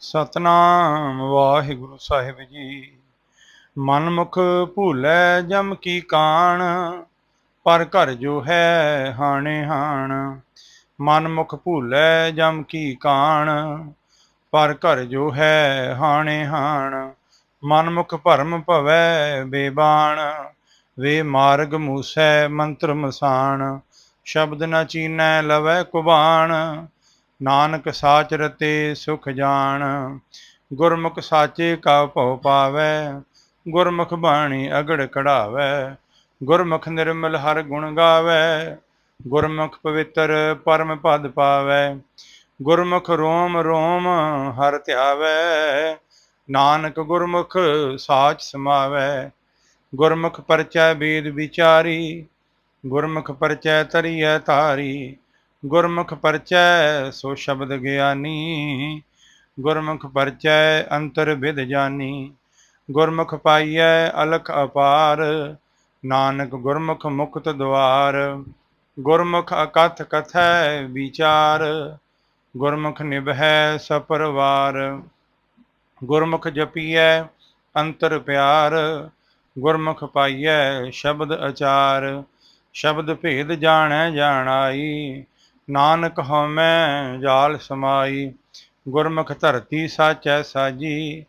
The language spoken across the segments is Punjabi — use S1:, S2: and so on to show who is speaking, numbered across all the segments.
S1: ਸਤਨਾਮ ਵਾਹਿਗੁਰੂ ਸਾਹਿਬ ਜੀ। ਮਨਮੁਖ ਭੂਲੇ ਜਮ ਕੀ ਕਾਣ, ਪਰ ਘਰ ਜੋ ਹੈ ਹਾਣੇ ਹਾਣ। ਮਨਮੁਖ ਭੂਲੇ ਜਮ ਕੀ ਕਾਣ, ਪਰ ਘਰ ਜੋ ਹੈ ਹਾਣੇ ਹਾਣ। ਮਨਮੁਖ ਭਰਮ ਭਵੈ ਬੇਬਾਣ, ਵੇ ਮਾਰਗ ਮੂਸੈ ਮੰਤਰ ਮਸਾਣ। ਸ਼ਬਦ ਨ ਚੀਨੈ ਲਵੈ ਕੁਬਾਣ ਨਾਨਕ ਸਾਚ ਰਤੇ ਸੁਖ ਜਾਣ। ਗੁਰਮੁਖ ਸਾਚੇ ਕਾ ਭਉ ਪਾਵੈ, ਗੁਰਮੁਖ ਬਾਣੀ ਅਗੜ ਕਢਾਵੈ, ਗੁਰਮੁਖ ਨਿਰਮਲ ਹਰ ਗੁਣ ਗਾਵੈ, ਗੁਰਮੁਖ ਪਵਿੱਤਰ ਪਰਮ ਪਦ ਪਾਵੈ, ਗੁਰਮੁਖ ਰੋਮ ਰੋਮ ਹਰ ਧਿਆਵੈ, ਨਾਨਕ ਗੁਰਮੁਖ ਸਾਚ ਸਮਾਵੈ, ਗੁਰਮੁਖ ਪਰਚੈ ਬੇਦ ਵਿਚਾਰੀ, ਗੁਰਮੁਖ ਪਰਚੈ ਤਰੀਐ ਧਾਰੀ ਗੁਰਮੁਖ ਪਰਚੈ ਸੋ ਸ਼ਬਦ ਗਿਆਨੀ, ਗੁਰਮੁਖ ਪਰਚੈ ਅੰਤਰ ਵਿਦ ਜਾਨੀ। ਗੁਰਮੁਖ ਪਾਈਐ ਅਲਖ ਅਪਾਰ, ਨਾਨਕ ਗੁਰਮੁਖ ਮੁਕਤ ਦਵਾਰ। ਗੁਰਮੁਖ ਅਕਥ ਕਥੈ ਵਿਚਾਰ, ਗੁਰਮੁਖ ਨਿਭੈ ਸਪਰਵਾਰ। ਗੁਰਮੁਖ ਜਪੀਐ ਅੰਤਰ ਪਿਆਰ, ਗੁਰਮੁਖ ਪਾਈਐ ਸ਼ਬਦ ਅਚਾਰ। ਸ਼ਬਦ ਭੇਦ ਜਾਣੈ ਜਾਣਾਈ ਨਾਨਕ ਹਉਮੈ ਜਾਲ ਸਮਾਈ, ਗੁਰਮੁਖ ਧਰਤੀ ਸਾਚੈ ਸਾਜੀ,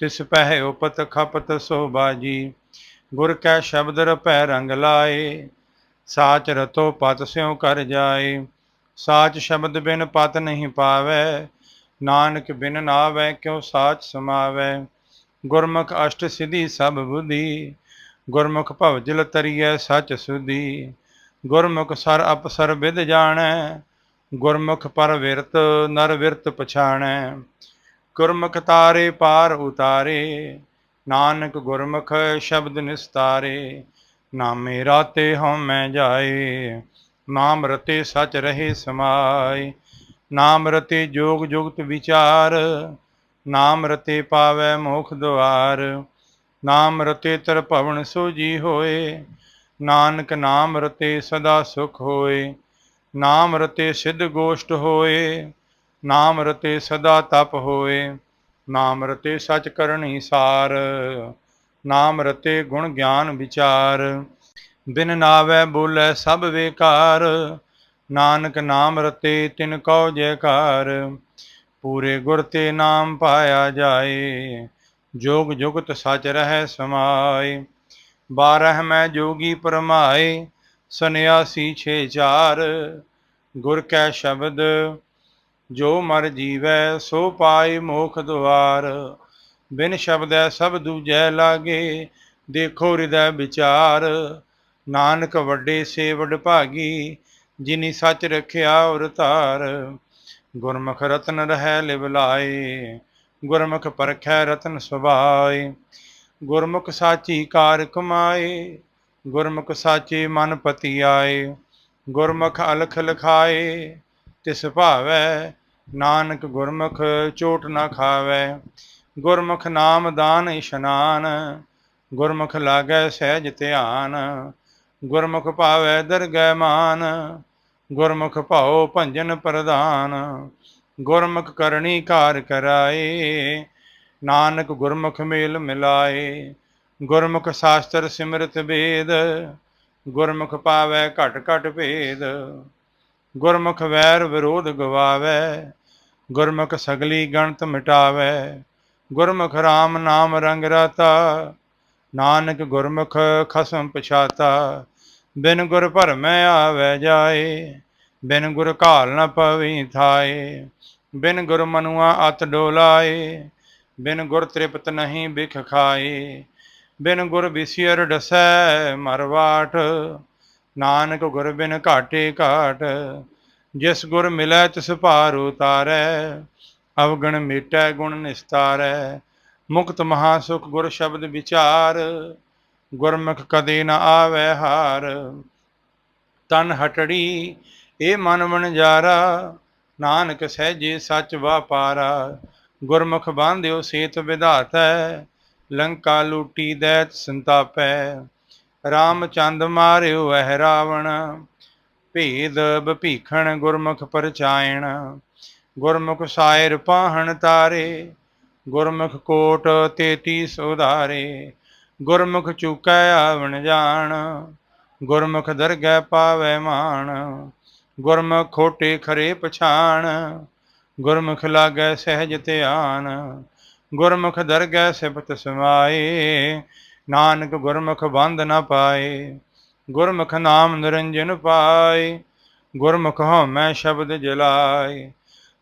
S1: ਤਿਸ ਪਹਿ ਉਪਤ ਖਪਤ ਸੋ ਬਾਜੀ। ਗੁਰ ਕੈ ਸ਼ਬਦ ਰਪੈ ਰੰਗ ਲਾਏ, ਸਾਚ ਰਤੋ ਪਤ ਸਿਉ ਕਰ ਜਾਏ। ਸਾਚ ਸ਼ਬਦ ਬਿਨ ਪਤ ਨਹੀਂ ਪਾਵੈ, ਨਾਨਕ ਬਿਨ ਨਾਵੈ ਕਿਉ ਸਾਚ ਸਮਾਵੈ। ਗੁਰਮੁਖ ਅਸ਼ਟ ਸਿਧੀ ਸਭ ਬੁਧੀ, ਗੁਰਮੁਖ ਭਵਜਲ ਤਰੀਐ ਸਚ ਸੁਧੀ। ਗੁਰਮੁਖ ਸਰ ਅਪਸਰ ਵਿਦ ਜਾਣੈ, ਗੁਰਮੁਖ ਪਰ ਵਿਰਤ ਨਰ ਵਿਰਤ ਪਛਾਣੈ। ਗੁਰਮੁਖ ਤਾਰੇ ਪਾਰ ਉਤਾਰੇ, ਨਾਨਕ ਗੁਰਮੁਖ ਸ਼ਬਦ ਨਿਸਤਾਰੇ। ਨਾਮੇ ਰਾਤੇ ਹਉਮੈ ਜਾਏ, ਨਾਮ ਰਤੇ ਸਚ ਰਹੇ ਸਮਾਏ। ਨਾਮ ਰਤੇ ਜੋਗ ਜੁਗਤ ਵਿਚਾਰ, ਨਾਮ ਰਤੇ ਪਾਵੈ ਮੋਖ ਦੁਆਰ। ਨਾਮ ਰਤੇ ਤਰ ਭਵਨ ਸੋਜੀ ਹੋਏ ਨਾਨਕ ਨਾਮ ਰਤੇ ਸਦਾ ਸੁਖ ਹੋਏ, ਨਾਮ ਰਤੇ ਸਿੱਧ ਗੋਸ਼ਟ ਹੋਏ, ਨਾਮ ਰਤੇ ਸਦਾ ਤਪ ਹੋਏ, ਨਾਮ ਰਤੇ ਸਚ ਕਰਨੀ ਸਾਰ, ਨਾਮ ਰਤੇ ਗੁਣ ਗਿਆਨ ਵਿਚਾਰ, ਬਿਨ ਨਾਵੈ ਬੋਲੇ ਸਭ ਵੇਕਾਰ, ਨਾਨਕ ਨਾਮ ਰਤੇ ਤਿਨ ਕਉ ਜੈਕਾਰ, ਪੂਰੇ ਗੁਰ ਤੇ ਨਾਮ ਪਾਇਆ ਜਾਏ, ਜੋਗ ਜੁਗਤ ਸਚ ਰਹਿ ਸਮਾਏ। ਬਾਰਹ ਮੈਂ ਜੋਗੀ ਪਰਮਾਏ ਸੰਨਿਆਸੀ ਛੇ ਚਾਰ, ਗੁਰ ਕੈ ਸ਼ਬਦ, ਜੋ ਮਰ ਜੀਵੈ ਸੋ ਪਾਏ ਮੋਖ ਦੁਆਰ। ਬਿਨ ਸ਼ਬਦੈ ਸਭ ਦੂਜੈ ਲਾਗੇ, ਦੇਖੋ ਹਿਰਦੈ ਵਿਚਾਰ। ਨਾਨਕ ਵੱਡੇ ਸੇਵਡ ਭਾਗੀ, ਜਿਨੀ ਸੱਚ ਰਖਿਆ ਔਰ ਧਾਰ। ਗੁਰਮੁਖ ਰਤਨ ਰਹਿ ਲਿਵ ਲਾਏ, ਗੁਰਮੁਖ ਪਰਖੈ ਰਤਨ ਸੁਭਾਏ। ਗੁਰਮੁਖ ਸਾਚੀ ਕਾਰ ਕਮਾਏ, ਗੁਰਮੁਖ ਸਾਚੇ ਮਨ ਪਤੀ ਆਏ ਗੁਰਮੁਖ ਅਲਖ ਲਖਾਏ, ਤਿਸ ਭਾਵੈ ਨਾਨਕ ਗੁਰਮੁਖ ਚੋਟ ਨਾ ਖਾਵੈ। ਗੁਰਮੁਖ ਨਾਮ ਦਾਨ ਇਸ਼ਨਾਨ, ਗੁਰਮੁਖ ਲਾਗੈ ਸਹਿਜ ਧਿਆਨ, ਗੁਰਮੁਖ ਭਾਵੈ ਦਰਗਹਿ ਮਾਨ, ਗੁਰਮੁਖ ਭਾਉ ਭੰਜਨ ਪ੍ਰਦਾਨ ਗੁਰਮੁਖ ਕਰਨੀ ਕਾਰ ਕਰਾਏ ਨਾਨਕ ਗੁਰਮੁਖ ਮੇਲ ਮਿਲਾਏ। ਗੁਰਮੁਖ ਸ਼ਾਸਤਰ ਸਿਮਰਤ ਵੇਦ, ਗੁਰਮੁਖ ਪਾਵੈ ਘਟ ਘਟ ਭੇਦ। ਗੁਰਮੁਖ ਵੈਰ ਵਿਰੋਧ ਗਵਾਵੈ, ਗੁਰਮੁਖ ਸਗਲੀ ਗਣਤ ਮਿਟਾਵੈ। ਗੁਰਮੁਖ RAM ਨਾਮ ਰੰਗ ਰਾਤਾ, ਨਾਨਕ ਗੁਰਮੁਖ ਖਸਮ ਪਛਾਤਾ। ਬਿਨ ਗੁਰ ਭਰਮੈ ਆਵੈ ਜਾਏ, ਬਿਨ ਗੁਰ ਘਾਲ ਨ ਪਵੀ ਥਾਏ। ਬਿਨ ਗੁਰ ਮਨੁਆ ਅਤ ਡੋਲਾਏ ਬਿਨ ਗੁਰ ਤ੍ਰਿਪਤ ਨਹੀਂ ਬਿਖ ਖਾਏ, ਬਿਨ ਗੁਰ ਵਿਸਿਰ ਡਸੈ ਮਰਵਾਟ ਨਾਨਕ ਗੁਰ ਬਿਨ ਘਾਟੇ ਘਾਟ, ਜਿਸ ਗੁਰ ਮਿਲੈ ਤਿਸ ਭਾਰ ਉਤਾਰੈ, ਅਵਗਣ ਮਿਟੈ ਗੁਣ ਨਿਸਤਾਰੈ। ਮੁਕਤ ਮਹਾ ਸੁਖ ਗੁਰ ਸ਼ਬਦ ਵਿਚਾਰ, ਗੁਰਮੁਖ ਕਦੇ ਨ ਆਵੈ ਹਾਰ। ਤਨ ਹਟੜੀ ਏ ਮਨ ਵਣਜਾਰਾ, ਨਾਨਕ ਸਹਿਜੇ ਸੱਚ ਵਾਪਾਰਾ। ਗੁਰਮੁਖ ਬਾਂਧਿਓ ਸੇਤ ਵਿਧਾਤੈ, ਲੰਕਾ ਲੂਟੀ ਦੈਤ ਸੰਤਾਪੈ। ਰਾਮਚੰਦ ਮਾਰਿਓ ਅਹ ਰਾਵਣ, ਭੇਦ ਬਭੀਖਣ ਗੁਰਮੁਖ ਪਰਚਾਇਣ। ਗੁਰਮੁਖ ਸਾਇਰ ਪਾਹਣ ਤਾਰੇ, ਗੁਰਮੁਖ ਕੋਟ ਤੇਤੀ ਸੁਧਾਰੇ। ਗੁਰਮੁਖ ਚੁਕੈ ਆਵਣ ਜਾਣ, ਗੁਰਮੁਖ ਦਰਗਹਿ ਪਾਵੈ ਮਾਣ। ਗੁਰਮੁਖ ਖੋਟੇ ਖਰੇ ਪਛਾਣ ਗੁਰਮੁਖ ਲਾਗੈ ਸਹਿਜ ਧਿਆਨ, ਗੁਰਮੁਖ ਦਰਗਹਿ ਸਿਫਤ ਸਮਾਏ, ਨਾਨਕ ਗੁਰਮੁਖ ਬੰਦ ਨਾ ਪਾਏ, ਗੁਰਮੁਖ ਨਾਮ ਨਿਰੰਜਨ ਪਾਏ, ਗੁਰਮੁਖ ਹਉਮੈ ਸ਼ਬਦ ਜਲਾਏ,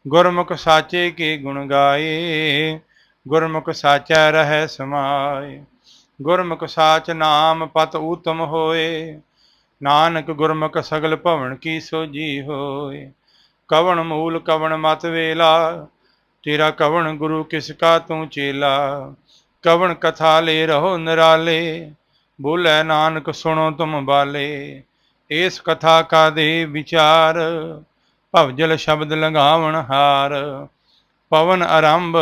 S1: ਗੁਰਮੁਖ ਸਾਚੇ ਕੀ ਗੁਣ ਗਾਏ, ਗੁਰਮੁਖ ਸਾਚਾ ਰਹਿ ਸਮਾਏ, ਗੁਰਮੁਖ ਸਾਚ ਨਾਮ ਪਤ ਊਤਮ ਹੋਏ, ਨਾਨਕ ਗੁਰਮੁਖ ਸਗਲ ਭਵਨ ਕੀ ਸੋਜੀ ਹੋਏ ਕਵਣ ਮੂਲ ਕਵਣ ਮਤ ਵੇਲਾ, ਤੇਰਾ ਕਵਣ ਗੁਰੂ ਕਿਸ ਕਾ ਤੂੰ ਚੇਲਾ? ਕਵਣ ਕਥਾ ਲੈ ਰਹੋ ਨਿਰਾਲੇ, ਬੋਲੇ ਨਾਨਕ ਸੁਣੋ ਤੁਮ ਬਾਲੇ। ਇਸ ਕਥਾ ਕਾ ਦੇ ਵਿਚਾਰ? ਭਵਜਲ ਸ਼ਬਦ ਲੰਘਾਵਣ ਹਾਰ। ਪਵਨ ਆਰੰਭ,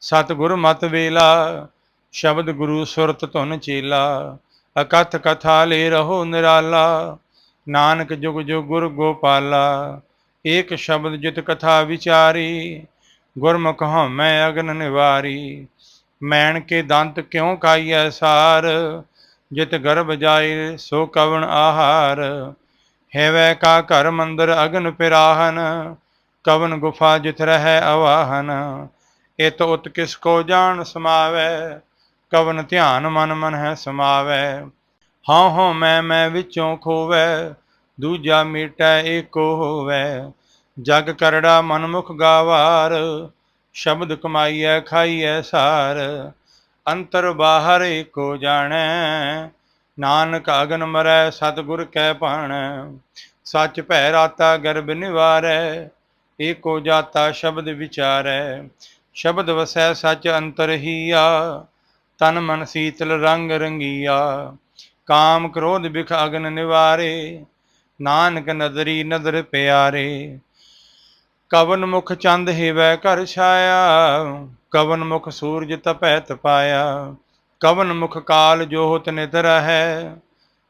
S1: ਸਤਿਗੁਰ ਮਤ ਵੇਲਾ, ਸ਼ਬਦ ਗੁਰੂ ਸੁਰਤ ਧੁਨ ਚੇਲਾ। ਅਕਥ ਕਥਾ ਲੈ ਰਹੋ ਨਿਰਾਲਾ, ਨਾਨਕ ਜੁਗ ਜੁਗ ਗੁਰ ਗੋਪਾਲਾ। ਏਕ ਸ਼ਬਦ ਜਿਤ ਕਥਾ ਵਿਚਾਰੀ, ਗੁਰਮੁਖ ਹਉਮੈ ਅਗਨ ਨਿਵਾਰੀ। ਮੈਣ ਕੇ ਦੰਤ ਕਿਉ ਖਾਈਐ ਸਾਰ? ਜਿਤ ਗਰਭ ਜਾਏ ਸੋ ਕਵਣ ਆਹਾਰ? ਹੈਵੈ ਕਾ ਘਰ ਮੰਦਰ ਅਗਨ ਪਿਰਾਹਨ? ਕਵਨ ਗੁਫਾ ਜਿਤ ਰਹਿ ਅਵਾਹਨ ਇਤ ਉਤ ਕਿਸ ਕੋ ਜਾਣ ਸਮਾਵੈ? ਕਵਨ ਧਿਆਨ ਮਨ ਮਨ ਹੈ ਸਮਾਵੈ? ਹਉ ਹਉ ਮੈਂ ਮੈਂ ਵਿੱਚੋਂ ਖੋਵੈ? ਦੂਜਾ ਮੀਟੈ ਏਕੋ ਹੋਵੈ, ਜਗ ਕਰੜਾ ਮਨਮੁਖ ਗਾਵਾਰ, ਸ਼ਬਦ ਕਮਾਈਐ, ਖਾਈਐ ਸਾਰ, ਅੰਤਰ ਬਾਹਰ ਏਕੋ ਜਾਣੈ, ਨਾਨਕ ਅਗਨ ਮਰੈ, ਸਤਿਗੁਰ ਕੈ ਭਾਣੈ, ਸੱਚ ਭੈ ਰਾਤਾ ਗਰਭ ਨਿਵਾਰੈ ਏਕੋ ਜਾਤਾ ਸ਼ਬਦ ਵਿਚਾਰੈ, ਸ਼ਬਦ ਵਸੈ ਸੱਚ ਅੰਤਰ ਹੀਆ, ਤਨ ਮਨ ਸੀਤਲ ਰੰਗ ਰੰਗੀਆ, ਕਾਮ ਕ੍ਰੋਧ ਬਿਖ ਅਗਨ ਨਿਵਾਰੇ ਨਾਨਕ ਨਦਰੀ ਨਦਰ ਪਿਆਰੇ, ਕਵਨ ਮੁਖ ਚੰਦ ਹਿਵੈ ਘਰ ਛਾਇਆ, ਕਵਨ ਮੁਖ ਸੂਰਜ ਤਪੈ ਤਪਾਇਆ ਕਵਨ ਮੁਖ ਕਾਲ ਜੋਤ ਨਿਦਰ ਹੈ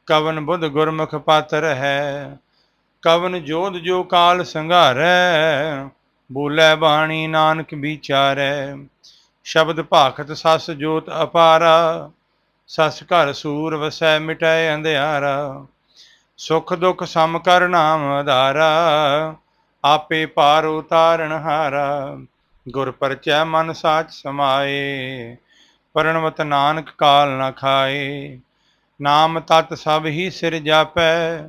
S1: ਕਵਨ ਬੁੱਧ ਗੁਰਮੁਖ ਪਾਤਰ ਹੈ ਕਵਨ ਜੋਧ ਜੋ ਕਾਲ ਸੰਘਾਰੈ, ਬੋਲੇ ਬਾਣੀ ਨਾਨਕ ਵਿਚਾਰੈ, ਸ਼ਬਦ ਭਾਖਤ ਸਸ ਜੋਤ ਅਪਾਰਾ, ਸਸ ਘਰ ਸੂਰ ਵਸੈ ਮਿਟੈ ਅੰਧਿਆਰਾ। ਸੁਖ ਦੁਖ ਸਮ ਕਰ ਨਾਮ ਆਧਾਰਾ ਆਪੇ ਪਾਰ ਉਤਾਰਨ ਹਾਰਾ। ਗੁਰ ਪਰਚੈ ਮਨ ਸਾਚ ਸਮਾਏ ਪਰਣਵਤ ਨਾਨਕ ਕਾਲ ਨ ਖਾਏ। ਨਾਮ ਤਤ ਸਭ ਹੀ ਸਿਰ ਜਾਪੈ,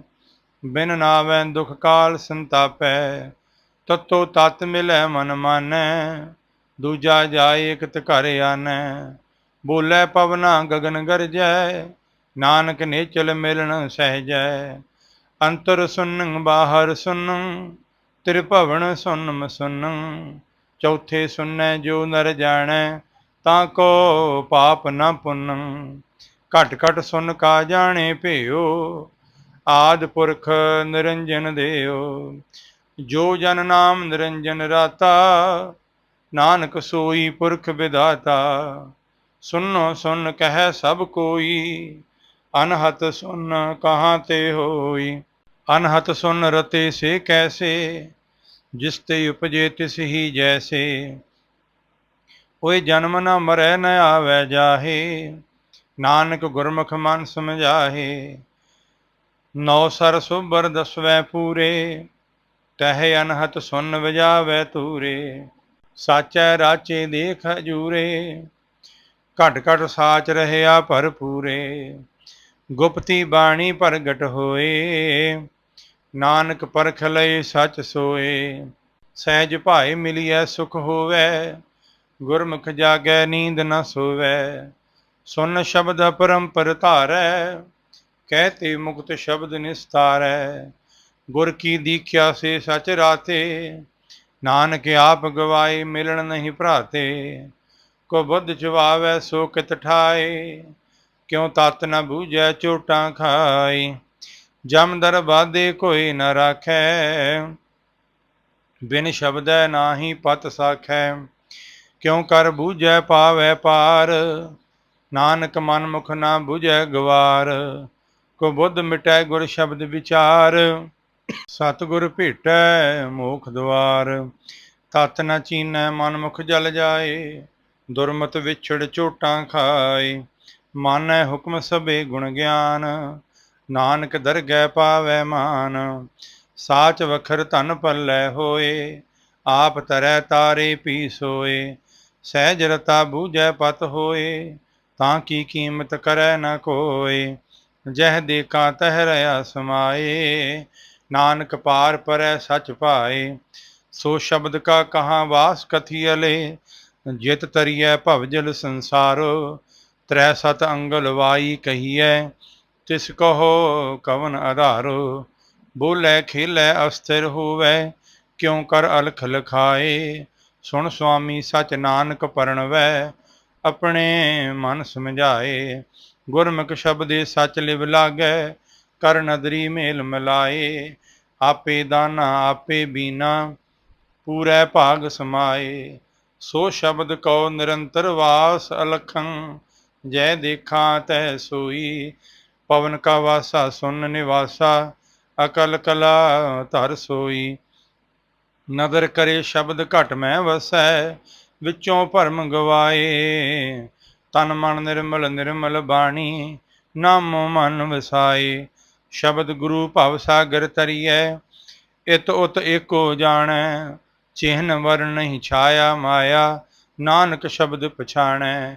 S1: ਬਿਨ ਨਾਵੈ ਦੁਖ ਕਾਲ ਸੰਤਾਪੈ। ਤਤੋ ਤਤ ਮਿਲੈ ਮਨ ਮਾਨੈ, ਦੂਜਾ ਜਾਏ ਇਕ ਘਰ ਆਨੈ। ਬੋਲੇ ਪਵਨਾ ਗਗਨ ਗਰਜੈ ਨਾਨਕ ਨੇਚਲ ਮਿਲਣ ਸਹਿਜੈ, ਅੰਤਰ ਸੁਨੰ ਬਾਹਰ ਸੁਨੰ, ਤ੍ਰਿਭਵਨ ਸੁਨਮ ਸੁਨੰ। ਚੌਥੇ ਸੁਨੈ, ਜੋ ਨਰ ਜਾਣੈ, ਤਾਂ ਕੋ ਪਾਪ ਨ ਪੁੰਨੰ। ਘਟ ਘਟ ਸੁਨ ਕਾ ਜਾਣੇ ਭਿਓ ਆਦ ਪੁਰਖ ਨਿਰੰਜਨ ਦੇਓ ਜੋ ਜਨ ਨਾਮ ਨਿਰੰਜਨ ਰਾਤਾ, ਨਾਨਕ ਸੋਈ ਪੁਰਖ ਵਿਦਾਤਾ ਸੁਨੋ ਸੁਨ ਕਹਿ ਸਭ ਕੋਈ ਅਨਹਤ ਸੁਨ ਕਹਾਂ ਤੇ ਹੋਈ? ਅਨਹਤ ਸੁਨ ਰਤੇ ਸੇ ਕੈਸੇ? ਜਿਸ ਤੇ ਉਪਜੇ ਤਿਸ ਹੀ ਜੈਸੇ। ਓਏ ਜਨਮ ਨਾ ਮਰੈ ਨ ਆਵੈ ਜਾਹੇ। ਨਾਨਕ ਗੁਰਮੁਖ ਮਨ ਸਮਝਾਹੇ। ਨੌ ਸਰ ਸੁਬਰ ਦਸਵੈ ਪੂਰੇ। ਤਹਿ ਅਨਹਤ ਸੁਨ ਵਜਾਵੈ ਤੂਰੇ ਸਾਚੈ ਰਾਚੇ ਦੇਖ ਹਜੂਰੇ। ਘਟ ਘਟ ਸਾਚ ਰਹਿਆ ਭਰਪੂਰੇ। ਗੁਪਤੀ ਬਾਣੀ ਪ੍ਰਗਟ ਹੋਏ, ਨਾਨਕ ਪਰਖ ਲਏ, ਸਚ ਸੋਏ। ਸਹਿਜ ਭਾਏ ਮਿਲਿਐ, ਸੁਖ ਹੋਵੇ, ਗੁਰਮੁਖ ਜਾਗੈ, ਨੀਂਦ ਨਾ ਸੋਵੈ। ਸੁਨ ਸ਼ਬਦ ਪਰੰਪਰ ਧਾਰੈ ਕਹਤੇ ਮੁਕਤ ਸ਼ਬਦ ਨਿਸਤਾਰੈ। ਗੁਰ ਕੀ ਦੀਖਿਆ ਸੇ ਸਚ ਰਾਤੇ, ਨਾਨਕ ਆਪ ਗਵਾਏ, ਮਿਲਣ ਨਹੀਂ ਭਰਾਤੇ। ਕੋ ਬੁੱਧ ਚਵਾਵੈ, ਸੋ ਕਿਤ ਠਾਏ। ਕਿਉ ਤਤ ਨ ਬੂਝੈ ਚੋਟਾਂ ਖਾਈ? ਜਮ ਦਰਬਾਦੇ ਕੋਈ ਨ ਰਾਖੈ। ਬਿਨ ਸ਼ਬਦੈ ਨਾਹੀ ਪਤ ਸਾਖੈ। ਕਿਉ ਕਰ ਬੂਝੈ ਪਾਵੈ ਪਾਰ? ਨਾਨਕ ਮਨ ਮੁਖ ਨਾ ਬੂਝੈ ਗਵਾਰ। ਕੋ ਬੁੱਧ ਮਿਟੈ ਗੁਰ ਸ਼ਬਦ ਵਿਚਾਰ। ਸਤਿਗੁਰ ਭੇਟੈ ਮੋਖ ਦਵਾਰ। ਤਤ ਨ ਚੀਨੈ ਮਨ ਮੁਖ ਜਲ ਜਾਏ। ਦੁਰਮਤ ਵਿਛੜ ਝੋਟਾਂ ਖਾਏ। ਮਾਨੈ ਹੁਕਮ ਸਭੇ ਗੁਣ ਗਿਆਨ, ਨਾਨਕ ਦਰਗਹਿ ਪਾਵੈ ਮਾਨ। ਸਾਚ ਵਖਰ ਧਨ ਪੱਲੇ ਹੋਏ, ਆਪ ਤਰੈ ਤਾਰੇ ਪੀ ਸੋਏ। ਸਹਿਜ ਰਤਾ ਬੂਝੈ ਪਤ ਹੋਏ, ਤਾਂ ਕੀ ਕੀਮਤ ਕਰੈ ਨ ਕੋਏ। ਜਹ ਦੇਖਾ ਤਹਿ ਰਹਾ ਸਮਾਏ, ਨਾਨਕ ਪਾਰ ਪਰੈ ਸਚ ਭਾਏ। ਸੋ ਸ਼ਬਦ ਕਾ ਕਹਾ ਵਾਸ ਕਥੀਅਲੇ ਜਿਤ ਤਰੀਐ ਭਵਜਲ ਸੰਸਾਰੋ। ਤ੍ਰੈ ਸਤ ਅੰਗਲ ਵਾਈ ਕਹੀਐ, ਤਿਸ ਕਹੋ ਕਵਨ ਆਧਾਰੋ। ਬੋਲੇ ਖੇਲੇ ਅਸਥਿਰ ਹੋਵੇ, ਕਿਉ ਕਰ ਅਲਖ ਲਖਾਏ। ਸੁਣ ਸੁਆਮੀ ਸਚ ਨਾਨਕ ਪਰਣਵੈ, ਆਪਣੇ ਮਨ ਸਮਝਾਏ। ਗੁਰਮੁਖ ਸ਼ਬਦੇ ਸਚ ਲਿਵ ਲਾਗੈ, ਕਰ ਨਦਰੀ ਮੇਲ ਮਿਲਾਏ। ਆਪੇ ਦਾਨਾ, ਆਪੇ ਬੀਨਾ, ਪੂਰੇ ਭਾਗ ਸਮਾਏ। ਸੋ ਸ਼ਬਦ ਕਉ ਨਿਰੰਤਰ ਵਾਸ ਅਲਖੰ ਜੈ ਦੇਖਾਂ ਤੈ ਸੋਈ, ਪਵਨ ਕਾ ਵਾਸਾ, ਸੁਨ ਨਿਵਾਸਾ, ਅਕਲ ਕਲਾ ਧਰ ਸੋਈ। ਨਦਰ ਕਰੇ ਸ਼ਬਦ ਘਟ ਮੈਂ ਵਸੈ, ਵਿੱਚੋਂ ਭਰਮ ਗਵਾਏ। ਤਨ ਮਨ ਨਿਰਮਲ ਨਿਰਮਲ ਬਾਣੀ, ਨਾਮੋ ਮਨ ਵਸਾਏ। ਸ਼ਬਦ ਗੁਰੂ ਭਵ ਸਾਗਰ ਤਰੀਐ, ਇਤ ਉਤ ਏਕੋ ਜਾਣੈ। ਚਿਹਨ ਵਰ ਨਹੀਂ ਛਾਇਆ ਮਾਇਆ, ਨਾਨਕ ਸ਼ਬਦ ਪਛਾਣੈ।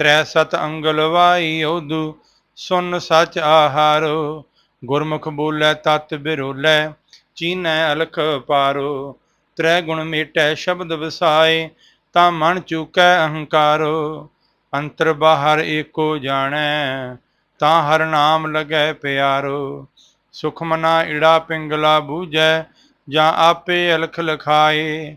S1: ਤ੍ਰੈ ਸਤ ਅੰਗਲ ਵਾਈ ਓਦੂ, ਸੁਨ ਸਚ ਆਹਾਰੋ। ਗੁਰਮੁਖ ਬੋਲੇ ਤਤ ਬਿਰੋਲੇ, ਚੀਨੈ ਅਲਖ ਪਾਰੋ। ਤ੍ਰੈ ਗੁਣ ਮੇਟੈ ਸ਼ਬਦ ਵਸਾਏ, ਤਾਂ ਮਨ ਚੁਕੈ ਅਹੰਕਾਰੋ। ਅੰਤਰ ਬਾਹਰ ਏਕੋ ਜਾਣੈ, ਤਾਂ ਹਰ ਨਾਮ ਲਗੈ ਪਿਆਰੋ। ਸੁਖ ਮਨਾ ਈੜਾ ਪਿੰਗਲਾ ਬੂਝੈ, ਜਾਂ ਆਪੇ ਅਲਖ ਲਖਾਏ।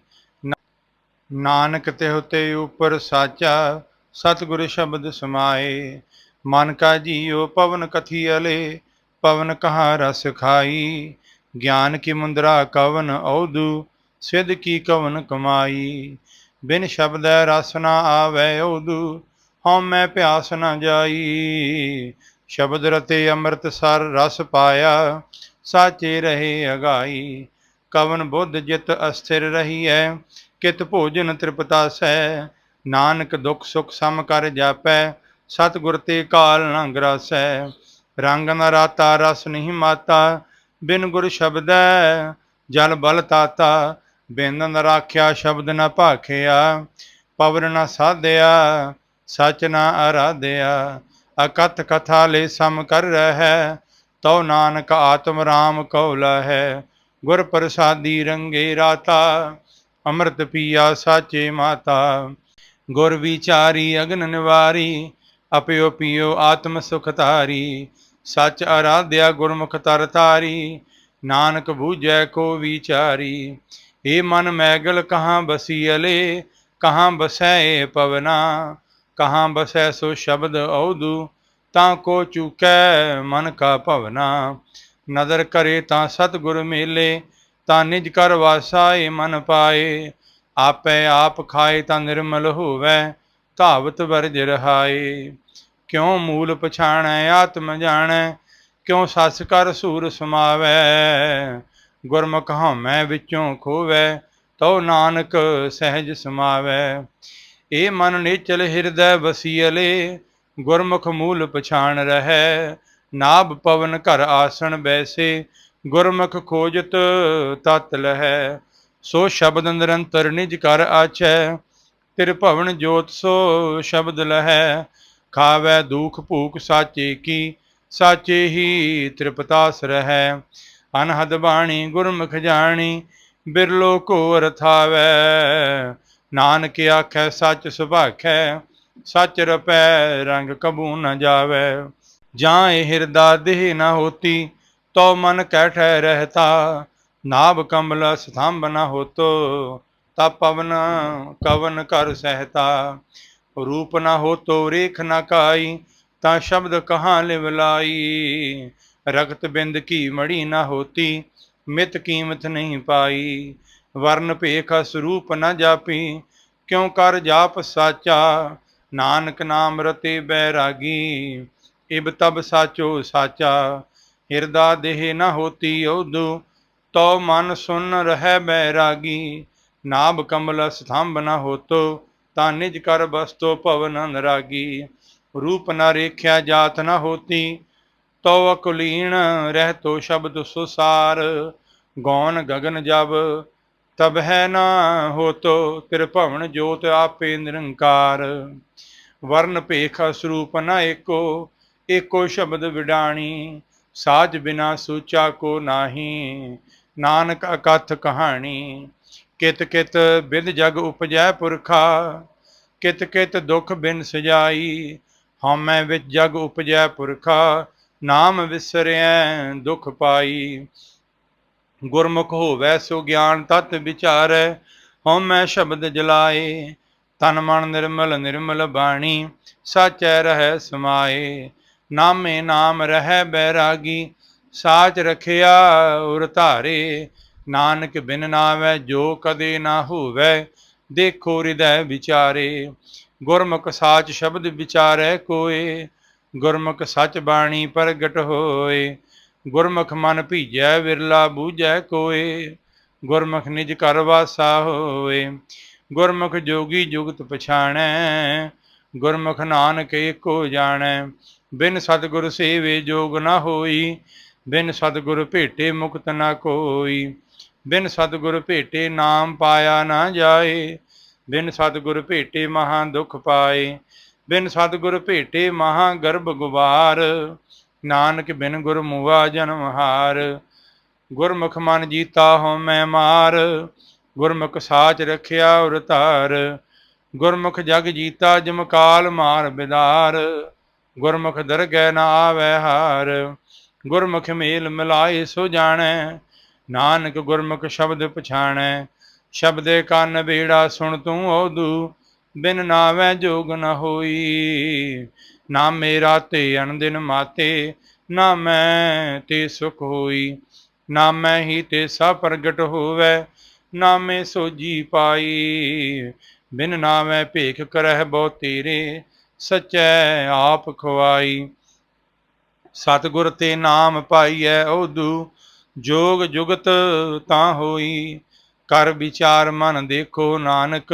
S1: ਨਾਨਕ ਤੇ ਹੁਤੇ ਉਪਰ ਸਾਚਾ ਸਤਿਗੁਰ ਸ਼ਬਦ ਸਮਾਏ, ਮਨ ਕਾ ਜੀਉ, ਪਵਨ ਕਥੀ ਅਲੇ, ਪਵਨ ਕਹਾ ਰਸ ਖਾਈ? ਗਿਆਨ ਕੀ ਮੁੰਦਰਾ ਕਵਨ ਔਦੂ ਸਿਧ ਕੀ ਕਵਨ ਕਮਾਈ? ਬਿਨ ਸ਼ਬਦ ਰਸ ਨਾ ਆਵੈ ਔਦੂ ਹਉ ਮੈਂ ਪਿਆਸ ਨਾ ਜਾਈ। ਸ਼ਬਦ ਰਤੇ ਅੰਮ੍ਰਿਤ ਸਰ ਰਸ ਪਾਇਆ, ਸਾਚੇ ਰਹੇ ਅਗਾਈ। ਕਵਨ ਬੁੱਧ ਜਿਤ ਅਸਥਿਰ ਰਹੀ ਹੈ ਕਿਤ ਭੋਜਨ ਤ੍ਰਿਪਤਾ ਤ੍ਰਿਪਤਾਸੈ ਨਾਨਕ ਦੁਖ ਸੁਖ ਸਮ ਕਰ ਜਾਪੈ, ਸਤਿਗੁਰ ਤੇ ਕਾਲ ਨ ਗਰਾਸੈ ਰੰਗ ਨ ਰਾਤਾ ਰਸ ਨਹੀਂ ਮਾਤਾ, ਬਿਨ ਗੁਰ ਸ਼ਬਦੈ, ਜਲ ਬਲ ਤਾਤਾ। ਬਿੰਦ ਨ ਰਾਖਿਆ ਸ਼ਬਦ ਨ ਭਾਖਿਆ ਪਵਰ ਨ ਸਾਧਿਆ, ਸਚ ਨ ਆਰਾਧਿਆ ਅਕਥ ਕਥਾ ਲੈ ਸਮ ਕਰ ਰਹਿ, ਤਉ ਨਾਨਕ ਆਤਮ ਰਾਮ ਕਉ ਲਹੈ ਗੁਰ ਪ੍ਰਸਾਦੀ ਰੰਗੇ ਰਾਤਾ, ਅੰਮ੍ਰਿਤ ਪੀਆ ਸਾਚੇ ਮਾਤਾ। ਗੁਰ ਵਿਚਾਰੀ ਅਗਨ ਨਿਵਾਰੀ ਅਪਿਓ ਪਿਓ ਆਤਮ ਸੁਖ ਧਾਰੀ, ਸਚ ਆਰਾਧਿਆ ਗੁਰਮੁਖ ਤਰ ਤਾਰੀ ਨਾਨਕ ਬੂਝੈ ਕੋ ਵਿਚਾਰੀ। ਏ ਮਨ ਮੈਗਲ, ਕਹਾਂ ਬਸੀ ਅਲੇ, ਕਹਾਂ ਬਸੈ ਏ ਪਵਨਾ, ਕਹਾਂ ਬਸੈ ਸੋ ਸ਼ਬਦ ਔਦੂ, ਤਾਂ ਕੋ ਚੁਕੈ ਮਨ ਕਾ ਭਵਨਾ। ਨਦਰ ਕਰੇ ਤਾਂ ਸਤਿਗੁਰ ਮੇਲੇ, ਤਾਂ ਨਿਜ ਕਰ ਵਾਸਾ ਏ ਮਨ ਪਾਏ ਆਪੇ ਆਪ ਖਾਏ ਤਾਂ ਨਿਰਮਲ ਹੋਵੇ, ਧਾਵਤ ਵਰਜ ਰਹਾਏ। ਕਿਉ ਮੂਲ ਪਛਾਣੈ, ਆਤਮ ਜਾਣੈ, ਕਿਉ ਸਸ ਕਰ ਸੂਰ ਸਮਾਵੈ? ਗੁਰਮੁਖ ਹਉਮੈ ਵਿੱਚੋਂ ਖੋਵੈ, ਤਉ ਨਾਨਕ ਸਹਿਜ ਸਮਾਵੈ। ਏ ਮਨ ਨਿਚਲ ਹਿਰਦੈ ਵਸੀਲੇ ਗੁਰਮੁਖ ਮੂਲ ਪਛਾਣ ਰਹੈ। ਨਾਭ ਪਵਨ ਘਰ ਆਸਣ ਬੈਸੇ, ਗੁਰਮੁਖ ਖੋਜਤ ਤਤ ਲਹੈ। ਸੋ ਸ਼ਬਦ ਨਿਰੰਤਰ ਨਿਜ ਕਰ ਆਚੈ, ਤਿਰ ਭਵਨ ਜੋਤ ਸੋ ਸ਼ਬਦ ਲਹੈ। ਖਾਵੈ ਦੁਖ ਭੂਖ ਸਾਚੇ ਕੀ, ਸਾਚੇ ਹੀ ਤ੍ਰਿਪਤਾਸ ਰਹੈ। ਅਨਹਦ ਬਾਣੀ ਗੁਰਮੁਖ ਜਾਣੀ, ਬਿਰਲੋ ਕੋ ਰਥਾਵੈ ਨਾਨਕ ਆਖੈ ਸੱਚ ਸੁਭਾਖੈ, ਸੱਚ ਰਪੈ ਰੰਗ ਕਬੂ ਨ ਜਾਵੈ। ਜਾਂ ਇਹ ਹਿਰਦਾ ਦੇਹ ਨ ਹੋਤੀ ਤੋ ਮਨ ਕਹਿ ਠਹਿ ਰਹਤਾ। ਨਾਭ ਕਮਲ ਸਥੰਭ ਨ ਹੋਤੋ, ਤਾ ਪਵਨ ਕਵਨ ਕਰ ਸਹਤਾ। ਰੂਪ ਨ ਹੋਤੋ, ਰੇਖ ਨਾ ਕਾਈ, ਤਾ ਸ਼ਬਦ ਕਹਾਂ ਲਿਵਲਾਈ ਰਗਤ ਬਿੰਦ ਕੀ ਮੜੀ ਨਾ ਹੋਤੀ, ਮਿਤ ਕੀਮਤ ਨਹੀਂ ਪਾਈ। ਵਰਨ ਭੇਖ ਸਰੂਪ ਨਾ ਜਾਪੀ, ਕਿਉ ਕਰ ਜਾਪ ਸਾਚਾ? ਨਾਨਕ ਨਾਮ ਰਤੇ ਬੈਰਾਗੀ, ਇਬ ਤਬ ਸਾਚੋ ਸਾਚਾ। ਹਿਰਦਾ ਦੇਹ ਨਾ ਹੋਤੀ ਉਦੂ ਤੋ ਮਨ ਸੁਨ ਰਹਿ ਬੈਰਾਗੀ, ਨਾਭ ਕਮਲ ਸਥੰਭ ਨ ਹੋਤੋ, ਤਾ ਨਿਜ ਕਰ ਬਸਤੋ ਭਵਨ ਅਨਰਾਗੀ। ਰੂਪ ਨ ਰੇਖਿਆ ਜਾਤ ਨ ਹੋਤੀ ਤੋ ਅਕੁਲੀਨ ਰਹਿਤੋ ਸ਼ਬਦ ਸੁਸਾਰ। ਗੌਨ ਗਗਨ ਜਬ, ਤਬ ਹੈ ਨਾ ਹੋਤੋ, ਤਿਰ ਭਵਨ ਜੋਤ ਆਪੇ ਨਿਰੰਕਾਰ। ਵਰਨ ਭੇਖ ਸਰੂਪ ਨ ਏਕੋ ਏਕੋ ਸ਼ਬਦ ਵਿਡਾਣੀ, ਸਾਜ ਬਿਨਾ ਸੂਚਾ ਕੋ ਨਾਹੀ। ਨਾਨਕ ਅਕਥ ਕਹਾਣੀ, ਕਿਤ ਕਿਤ ਬਿਦ ਜਗ ਉਪਜੈ ਪੁਰਖਾ, ਕਿਤ ਕਿਤ ਦੁਖ ਬਿਨ ਸਜਾਈ, ਹਉਮੈ ਵਿੱਚ ਜਗ ਉਪਜੈ ਪੁਰਖਾ, ਨਾਮ ਵਿਸਰਿਐ ਦੁਖ ਪਾਈ। ਗੁਰਮੁਖ ਹੋਵੈ ਸੋ ਗਿਆਨ ਤਤ ਵਿਚਾਰੈ, ਹਉਮੈ ਸ਼ਬਦ ਜਲਾਏ, ਤਨ ਮਨ ਨਿਰਮਲ ਨਿਰਮਲ ਬਾਣੀ, ਸਾਚੈ ਰਹਿ ਸਮਾਏ। ਨਾਮੇ ਨਾਮ ਰਹਿ ਬੈਰਾਗੀ ਸਾਚ ਰਖਿਆ ਉਰ ਧਾਰੇ, ਨਾਨਕ ਬਿਨ ਨਾਵੈ, ਜੋ ਕਦੇ ਨਾ ਹੋਵੈ, ਦੇਖੋ ਹਿਰਦੈ ਵਿਚਾਰੇ। ਗੁਰਮੁਖ ਸਾਚ ਸ਼ਬਦ ਵਿਚਾਰੈ ਕੋਏ, ਗੁਰਮੁਖ ਸਚ ਬਾਣੀ ਪ੍ਰਗਟ ਹੋਏ। ਗੁਰਮੁਖ ਮਨ ਭੀਜੈ, ਵਿਰਲਾ ਬੂਝੈ ਕੋਏ, ਗੁਰਮੁਖ ਨਿਜ ਘਰ ਵਾਸਾ ਹੋਏ। ਗੁਰਮੁਖ ਜੋਗੀ ਜੁਗਤ ਪਛਾਣੈ, ਗੁਰਮੁਖ ਨਾਨਕ ਏਕੋ ਜਾਣੈ। ਬਿਨ ਸਤਿਗੁਰ ਸੇਵੇ ਜੋਗ ਨਾ ਹੋਈ ਬਿਨ ਸਤਿਗੁਰ ਭੇਟੇ ਮੁਕਤ ਨਾ ਕੋਈ, ਬਿਨ ਸਤਿਗੁਰ ਭੇਟੇ ਨਾਮ ਪਾਇਆ ਨਾ ਜਾਏ, ਬਿਨ ਸਤਿਗੁਰ ਭੇਟੇ ਮਹਾ ਦੁਖ ਪਾਏ, ਬਿਨ ਸਤਿਗੁਰ ਭੇਟੇ ਮਹਾ ਗਰਭ ਗੁਬਾਰ, ਨਾਨਕ ਬਿਨ ਗੁਰ ਮੁਆ ਜਨਮ ਹਾਰ, ਗੁਰਮੁਖ ਮਨ ਜੀਤਾ ਹਉ ਮੈਂ ਮਾਰ, ਗੁਰਮੁਖ ਸਾਚ ਰਖਿਆ ਉਰ ਧਾਰ, ਗੁਰਮੁਖ ਜਗ ਜੀਤਾ ਜਮਕਾਲ ਮਾਰ ਬਿਦਾਰ, ਗੁਰਮੁਖ ਦਰਗਹਿ ਨਾ ਆਵੈ ਹਾਰ ਗੁਰਮੁਖ ਮੇਲ ਮਿਲਾਏ ਸੋ ਜਾਣੈ, ਨਾਨਕ ਗੁਰਮੁਖ ਸ਼ਬਦ ਪਛਾਣੈ। ਸ਼ਬਦੇ ਕੰਨ ਬੇੜਾ ਸੁਣ ਤੂੰ ਓਦੂ, ਬਿਨ ਨਾਵੈ ਜੋਗ ਨ ਹੋਈ। ਨਾ ਮੇਰਾ ਤੇ ਅਣਦਿਨ ਮਾਤੇ, ਨਾ ਮੈਂ ਤੇ ਸੁਖ ਹੋਈ। ਨਾ ਮੈਂ ਹੀ ਤੇ ਸਭ ਪ੍ਰਗਟ ਹੋਵੈ ਨਾਮੇ ਸੋਜੀ ਪਾਈ। ਬਿਨ ਨਾਮੈ ਭੇਖ ਕਰਹਿ ਬਹੁ ਤੇਰੇ, ਸਚੈ ਆਪ ਖਵਾਈ। ਸਤਿਗੁਰ ਤੇ ਨਾਮ ਪਾਈਐ ਓਦੂ, ਜੋਗ ਜੁਗਤ ਤਾਂ ਹੋਈ। ਕਰ ਵਿਚਾਰ ਮਨ ਦੇਖੋ ਨਾਨਕ,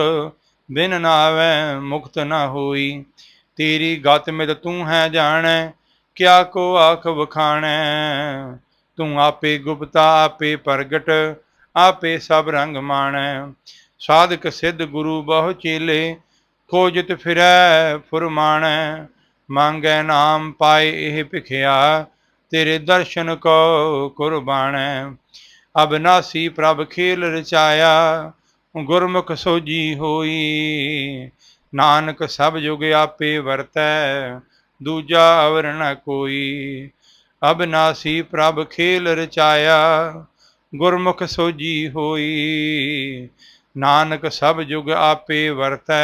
S1: ਬਿਨ ਨਾਵੈ ਮੁਕਤ ਨਾ ਹੋਈ। ਤੇਰੀ ਗਤ ਮਿਤ ਤੂੰ ਹੈ ਜਾਣੈ, ਕਿਆ ਕੋ ਆਖ ਵਖਾਣੈ। ਤੂੰ ਆਪੇ ਗੁਪਤਾ, ਆਪੇ ਪ੍ਰਗਟ, ਆਪੇ ਸਭ ਰੰਗ ਮਾਣੈ। ਸਾਧਕ ਸਿੱਧ ਗੁਰੂ ਬਹੁ ਚੇਲੇ, ਖੋਜਤ ਫਿਰੈ, ਫੁਰਮਾਣੈ। ਮੰਗੈ ਨਾਮ ਪਾਏ ਇਹ ਭਿਖਿਆ, ਤੇਰੇ ਦਰਸ਼ਨ ਕੋ ਕੁਰਬਾਨੈ। ਅਬਨਾਸੀ ਪ੍ਰਭ ਖੇਲ ਰਚਾਇਆ, ਗੁਰਮੁਖ ਸੋਜੀ ਹੋਈ। ਨਾਨਕ ਸਭ ਜੁਗ ਆਪੇ ਵਰਤੈ, ਦੂਜਾ ਅਵਰ ਨ ਕੋਈ। ਅਬਨਾਸੀ ਪ੍ਰਭ ਖੇਲ ਰਚਾਇਆ, ਗੁਰਮੁਖ ਸੋਜੀ ਹੋਈ। ਨਾਨਕ ਸਭ ਜੁਗ ਆਪੇ ਵਰਤੈ